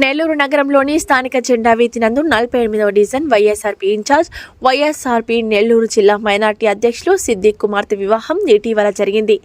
నెల్లూరు నగరంలోని స్థానిక జెండా వీతి నందు నలభై ఎనిమిదవ division YSRP incharge YSRP Nellore జిల్లా మైనార్టీ అధ్యక్షులు సిద్దిక్ కుమార్తె వివాహం ఇటీవల జరిగింది.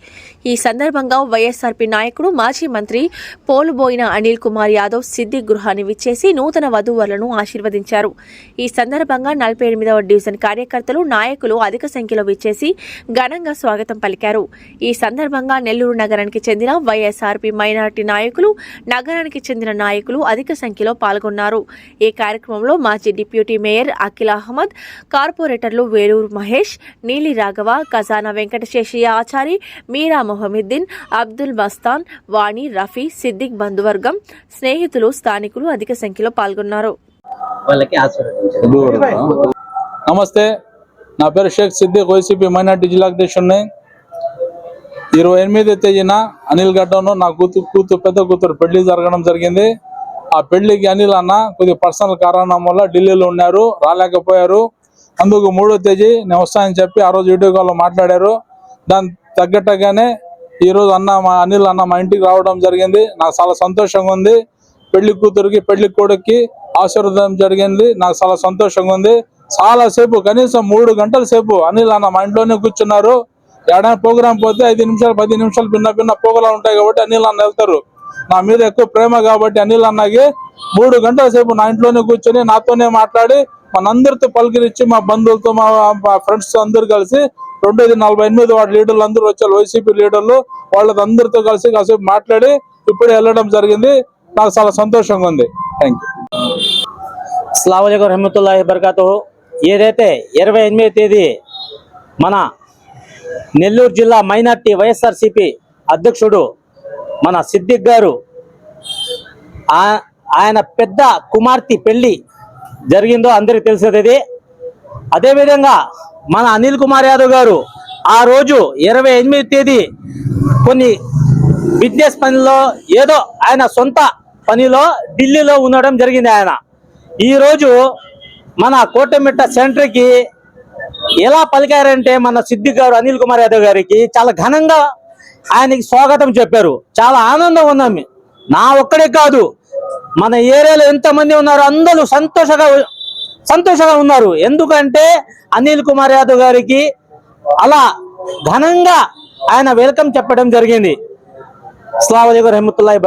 ఈ సందర్భంగా వైఎస్ఆర్పీ నాయకుడు మాజీ మంత్రి పోలుబోయిన అనిల్ కుమార్ యాదవ్ సిద్దిక్ గృహాన్ని విచ్చేసి నూతన వధూవరులను ఆశీర్వదించారు. ఈ సందర్భంగా నలభై ఎనిమిదవ డివిజన్ కార్యకర్తలు నాయకులు అధిక సంఖ్యలో విచ్చేసి ఘనంగా స్వాగతం పలికారు. ఈ సందర్భంగా నెల్లూరు నగరానికి చెందిన వైఎస్ఆర్పీ మైనార్టీ నాయకులు నగరానికి చెందిన నాయకులు అధిక సంఖ్యలో పాల్గొన్నారు. ఈ కార్యక్రమంలో మాజీ డిప్యూటీ మేయర్ అఖిల్ అహ్మద్ కార్పొరేటర్లు వేలూరు మహేష్ నీలి రాఘవ ఖజానా వెంకటశేషయ్య ఆచారి మీరా మొహమ్మద్దీన్ అబ్దుల్ మస్తాన్ వాణి రఫీ సిద్దిక్ బంధువర్గం స్నేహితులు స్థానికులు అధిక సంఖ్యలో పాల్గొన్నారు. వాళ్ళకి నమస్తే. నా పేరు షేక్ సిద్దిక్ వైసీపీ మైనార్టీ జిల్లా అధ్యక్షుడిని. ఇరవై ఎనిమిది తేదీన అనిల్ గడ్డను నా కూతురు కూతురు పెద్ద కూతురు పెళ్ళి జరగడం జరిగింది. ఆ పెళ్ళికి అనిల్ అన్న కొద్దిగా పర్సనల్ కారణం వల్ల ఢిల్లీలో ఉన్నారు రాలేకపోయారు. అందుకు మూడో తేదీ నేను వస్తానని చెప్పి ఆ రోజు వీడియో కాల్లో మాట్లాడారు. దాని తగ్గట్టుగానే ఈ రోజు అన్న మా అనిల్ అన్న మా ఇంటికి రావడం జరిగింది. నాకు చాలా సంతోషంగా ఉంది. పెళ్ళి కూతురికి పెళ్ళి కొడుక్కి ఆశీర్వాదం జరిగింది. నాకు చాలా సంతోషంగా ఉంది. చాలా సేపు కనీసం మూడు గంటల సేపు అనిల్ అన్న మా ఇంట్లోనే కూర్చున్నారు. ఏడాది ప్రోగ్రాం పోతే ఐదు నిమిషాలు పది నిమిషాలు భిన్న భిన్న పోగలాలు ఉంటాయి కాబట్టి అనిల్ అన్న వెళ్తారు. నా మీద ఎక్కువ ప్రేమ కాబట్టి అనిల్ అన్నకి మూడు గంటల సేపు నా ఇంట్లోనే కూర్చొని నాతోనే మాట్లాడి మనందరితో పలకరించి మా బంధువులతో మా ఫ్రెండ్స్ అందరూ కలిసి రెండోది నలభై ఎనిమిది వాటి లీడర్లు అందరూ వచ్చారు. వైసీపీ లీడర్లు వాళ్ళతో అందరితో కలిసి కాసేపు మాట్లాడి ఇప్పుడే వెళ్ళడం జరిగింది. నాకు చాలా సంతోషంగా ఉంది. థ్యాంక్ యూ అస్సలాముఅలైకుం రహమతుల్లా బర్కాతు ఏదైతే ఇరవై ఎనిమిది తేదీ మన నెల్లూరు జిల్లా మైనార్టీ వైఎస్ఆర్సిపి అధ్యక్షుడు మన సిద్దిక్ గారు ఆ- ఆయన పెద్ద కుమార్తె పెళ్ళి జరిగిందో అందరికి తెలిసేది ఇది అదేవిధంగా మన అనిల్ కుమార్ యాదవ్ గారు ఆ రోజు ఇరవై ఎనిమిది తేదీ కొన్ని బిజినెస్ పనిలో ఏదో ఆయన సొంత పనిలో ఢిల్లీలో ఉండడం జరిగింది ఆయన. ఈ రోజు మన కోటమిట్ట సెంటర్కి ఎలా పలికారంటే మన సిద్దిక్ గారు అనిల్ కుమార్ యాదవ్ గారికి చాలా ఘనంగా ఆయనకి స్వాగతం చెప్పారు. చాలా ఆనందం ఉందమ్మి నా ఒక్కడే కాదు మన ఏరియాలో ఎంతమంది ఉన్నారు అందరూ సంతోషంగా సంతోషంగా ఉన్నారు. ఎందుకంటే అనిల్ కుమార్ యాదవ్ గారికి అలా ఘనంగా ఆయన వెల్కమ్ చెప్పడం జరిగింది. అస్సలాము అలైకుం రహమతుల్లాహి